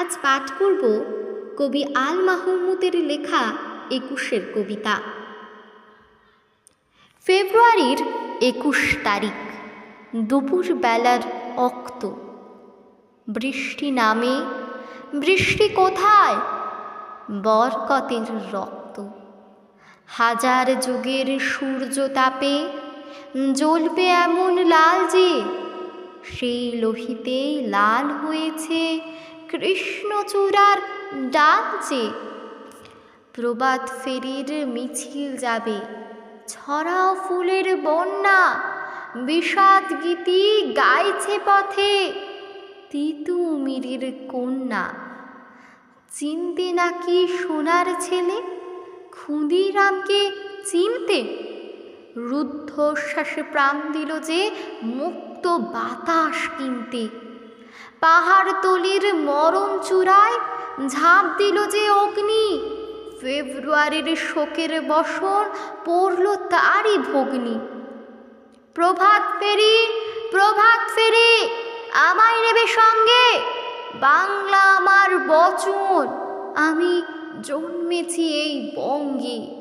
আজ পাঠ করব কবি আল মাহমুদের লেখা একুশের কবিতা। ফেব্রুয়ারির একুশ তারিখ, দুপুর বেলার অক্ত। বৃষ্টি নামে, বৃষ্টি কোথায়? বরকতের রক্ত। হাজার যুগের সূর্য তাপে, জ্বলবে এমন লাল যে, সেই লোহিতে লাল হয়েছে কৃষ্ণচূড়ার ডাল যে প্রবাদ ফেরির মিছিল যাবে, ছড়াও ফুলের বন্যা, বিষাদ গীতি গাইছে পথে তিতুমিরির কন্যা। চিনতে নাকি সোনার ছেলে? ক্ষুদিরামকে চিনতে? রুদ্ধশ্বাসে প্রাণ দিল যে মুক্ত বাতাস কিনতে। পাহাড় তলির মরণ চূড়ায় ঝাঁপ দিল যে অগ্নি। ফেব্রুয়ারির শোকের বসন পড়ল তারই ভগ্নি। প্রভাত ফেরি প্রভাত ফেরি, আমায় নেবে সঙ্গে। বাংলা আমার বচন, আমি জন্মেছি এই বঙ্গে।